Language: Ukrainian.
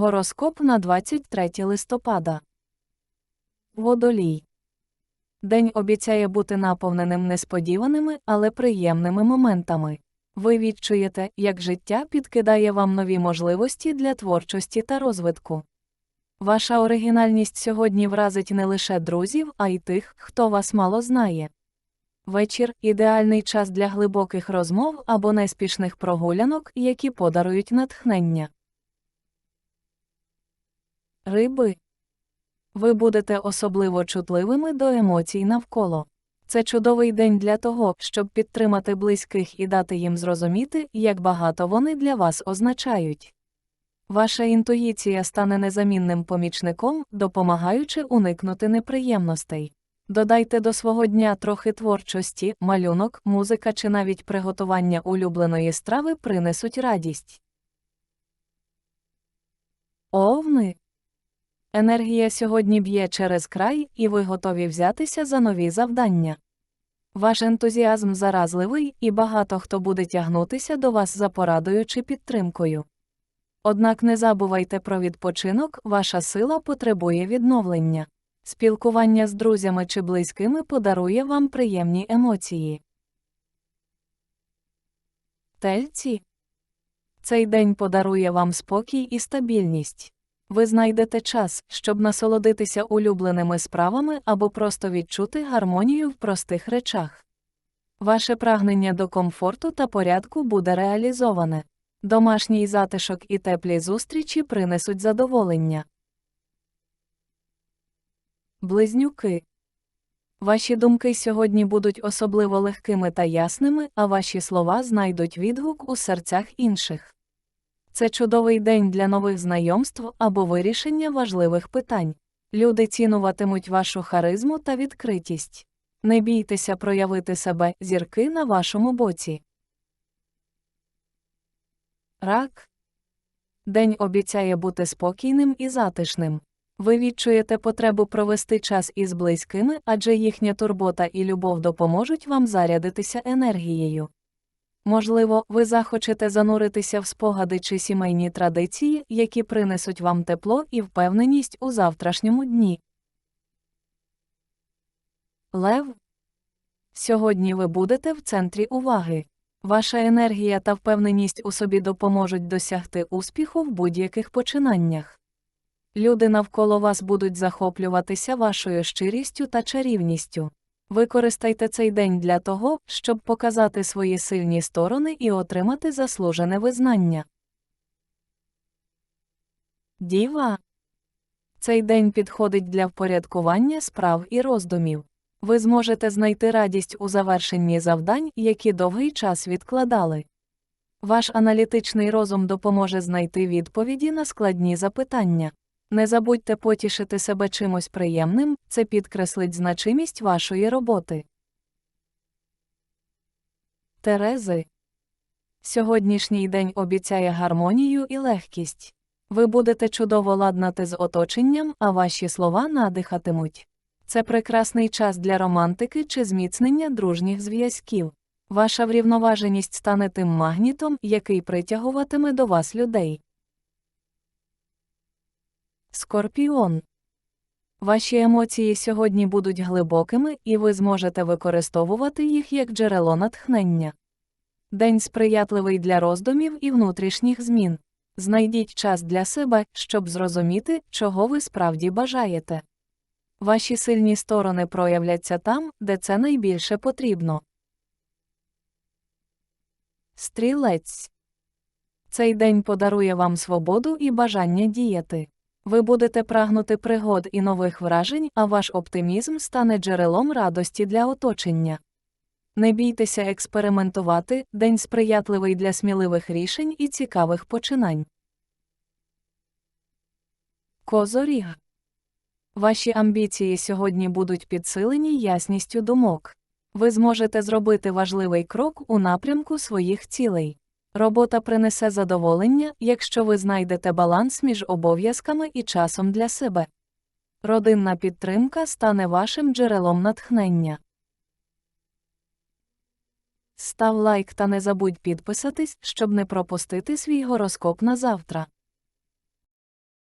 Гороскоп на 23 листопада. Водолій. День обіцяє бути наповненим несподіваними, але приємними моментами. Ви відчуєте, як життя підкидає вам нові можливості для творчості та розвитку. Ваша оригінальність сьогодні вразить не лише друзів, а й тих, хто вас мало знає. Вечір ідеальний час для глибоких розмов або неспішних прогулянок, які подарують натхнення. Риби. Ви будете особливо чутливими до емоцій навколо. Це чудовий день для того, щоб підтримати близьких і дати їм зрозуміти, як багато вони для вас означають. Ваша інтуїція стане незамінним помічником, допомагаючи уникнути неприємностей. Додайте до свого дня трохи творчості, малюнок, музика чи навіть приготування улюбленої страви принесуть радість. Овни. Енергія сьогодні б'є через край, і ви готові взятися за нові завдання. Ваш ентузіазм заразливий, і багато хто буде тягнутися до вас за порадою чи підтримкою. Однак не забувайте про відпочинок, ваша сила потребує відновлення. Спілкування з друзями чи близькими подарує вам приємні емоції. Тельці. Цей день подарує вам спокій і стабільність. Ви знайдете час, щоб насолодитися улюбленими справами або просто відчути гармонію в простих речах. Ваше прагнення до комфорту та порядку буде реалізоване. Домашній затишок і теплі зустрічі принесуть задоволення. Близнюки. Ваші думки сьогодні будуть особливо легкими та ясними, а ваші слова знайдуть відгук у серцях інших. Це чудовий день для нових знайомств або вирішення важливих питань. Люди цінуватимуть вашу харизму та відкритість. Не бійтеся проявити себе, зірки на вашому боці. Рак. День обіцяє бути спокійним і затишним. Ви відчуєте потребу провести час із близькими, адже їхня турбота і любов допоможуть вам зарядитися енергією. Можливо, ви захочете зануритися в спогади чи сімейні традиції, які принесуть вам тепло і впевненість у завтрашньому дні. Лев. Сьогодні ви будете в центрі уваги. Ваша енергія та впевненість у собі допоможуть досягти успіху в будь-яких починаннях. Люди навколо вас будуть захоплюватися вашою щирістю та чарівністю. Використайте цей день для того, щоб показати свої сильні сторони і отримати заслужене визнання. Діва. Цей день підходить для впорядкування справ і роздумів. Ви зможете знайти радість у завершенні завдань, які довгий час відкладали. Ваш аналітичний розум допоможе знайти відповіді на складні запитання. Не забудьте потішити себе чимось приємним, це підкреслить значимість вашої роботи. Терези. Сьогоднішній день обіцяє гармонію і легкість. Ви будете чудово ладнати з оточенням, а ваші слова надихатимуть. Це прекрасний час для романтики чи зміцнення дружніх зв'язків. Ваша врівноваженість стане тим магнітом, який притягуватиме до вас людей. Скорпіон. Ваші емоції сьогодні будуть глибокими, і ви зможете використовувати їх як джерело натхнення. День сприятливий для роздумів і внутрішніх змін. Знайдіть час для себе, щоб зрозуміти, чого ви справді бажаєте. Ваші сильні сторони проявляться там, де це найбільше потрібно. Стрілець. Цей день подарує вам свободу і бажання діяти. Ви будете прагнути пригод і нових вражень, а ваш оптимізм стане джерелом радості для оточення. Не бійтеся експериментувати, день сприятливий для сміливих рішень і цікавих починань. Козоріг. Ваші амбіції сьогодні будуть підсилені ясністю думок. Ви зможете зробити важливий крок у напрямку своїх цілей. Робота принесе задоволення, якщо ви знайдете баланс між обов'язками і часом для себе. Родинна підтримка стане вашим джерелом натхнення. Став лайк та не забудь підписатись, щоб не пропустити свій гороскоп на завтра.